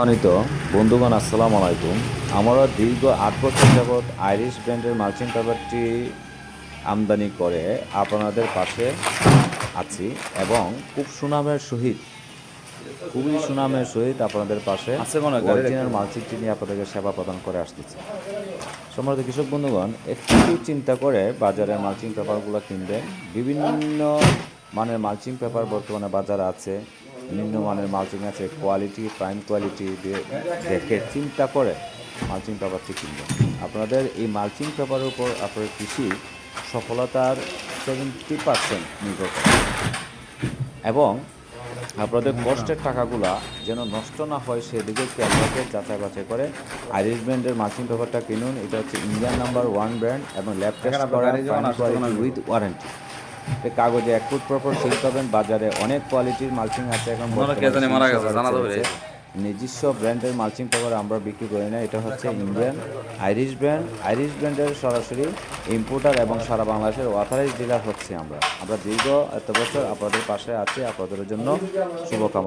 সম্মানিত বন্ধুগণ আসসালামু আলাইকুম। আমরা দীর্ঘ আট বছর যাবৎ আইরিশ ব্র্যান্ডের মালচিং পেপারটি আমদানি করে আপনাদের পাশে আছি এবং খুব সুনামের সহিত খুবই সুনামের সহিত আপনাদের পাশে মনে হয়, অরিজিনাল মালচিংটি নিয়ে আপনাদেরকে সেবা প্রদান করে আসতেছে। সম্মানিত কৃষক বন্ধুগণ একটু চিন্তা করে বাজারে মালচিং পেপারগুলো কিনবেন। বিভিন্ন মানের মালচিং পেপার বর্তমানে বাজারে আছে। নিম্ন মানের মালচিং আছে কোয়ালিটি প্রাইম কোয়ালিটি দেখে চিন্তা করে মালচিং পেপারটি কিনবেন আপনাদের এই মালচিং পেপারের উপর আপনার কৃষি সফলতার সেভেন্টি পার্সেন্ট নির্ভর করে। এবং আপনাদের কষ্টের টাকাগুলা যেন নষ্ট না হয় সেদিকে খেয়াল রাখে যাচাই বাছাই করে আইরিশ ব্র্যান্ডের মালচিং পেপারটা কিনুন। এটা হচ্ছে ইন্ডিয়ান নাম্বার ওয়ান ব্র্যান্ড এবং ল্যাব টেস্ট করা আসবে। উইথ ওয়ারেন্টি কাগজে এক ফুট পরপর সিল পাবেন বাজারে অনেক কোয়ালিটির মালচিং আছে এখন। নিজস্ব ব্র্যান্ডের মালচিং পেপার আমরা বিক্রি করি না এটা হচ্ছে ইন্ডিয়ান আইরিশ ব্র্যান্ড আইরিশ ব্র্যান্ডের সরাসরি ইম্পোর্টার এবং সারা বাংলাদেশের অথরাইজ ডিলার হচ্ছে আমরা। আমরা দীর্ঘ এত বছর আপনাদের পাশে আছি আপনাদের জন্য শুভকামনা।